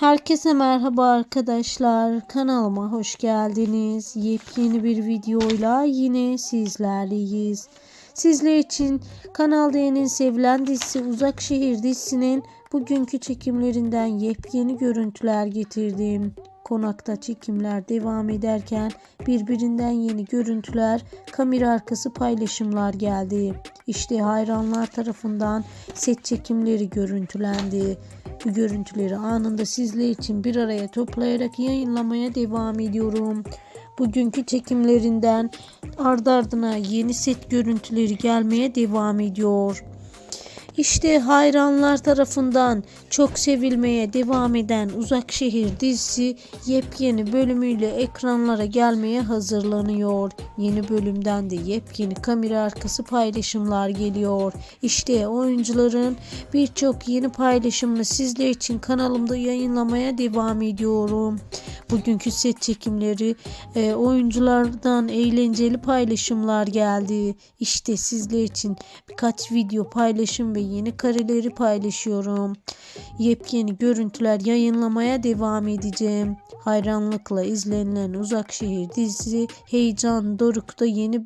Herkese merhaba arkadaşlar. Kanalıma hoş geldiniz. Yepyeni bir videoyla yine sizlerleyiz. Sizler için kanalda en sevilen dizisi Uzak Şehir dizisinin bugünkü çekimlerinden yepyeni görüntüler getirdim. Konakta çekimler devam ederken birbirinden yeni görüntüler, kamera arkası paylaşımlar geldi. İşte hayranlar tarafından set çekimleri görüntülendi. Bu görüntüleri anında sizler için bir araya toplayarak yayınlamaya devam ediyorum. Bugünkü çekimlerinden ardı ardına yeni set görüntüleri gelmeye devam ediyor. İşte hayranlar tarafından çok sevilmeye devam eden Uzak Şehir dizisi yepyeni bölümüyle ekranlara gelmeye hazırlanıyor. Yeni bölümden de yepyeni kamera arkası paylaşımlar geliyor. İşte oyuncuların birçok yeni paylaşımını sizler için kanalımda yayınlamaya devam ediyorum. Bugünkü set çekimleri e, oyunculardan eğlenceli paylaşımlar geldi. İşte sizler için birkaç video paylaşım ve yeni kareleri paylaşıyorum. Yepyeni görüntüler yayınlamaya devam edeceğim. Hayranlıkla izlenilen Uzak Şehir dizisi Heyecan Doruk'ta yeni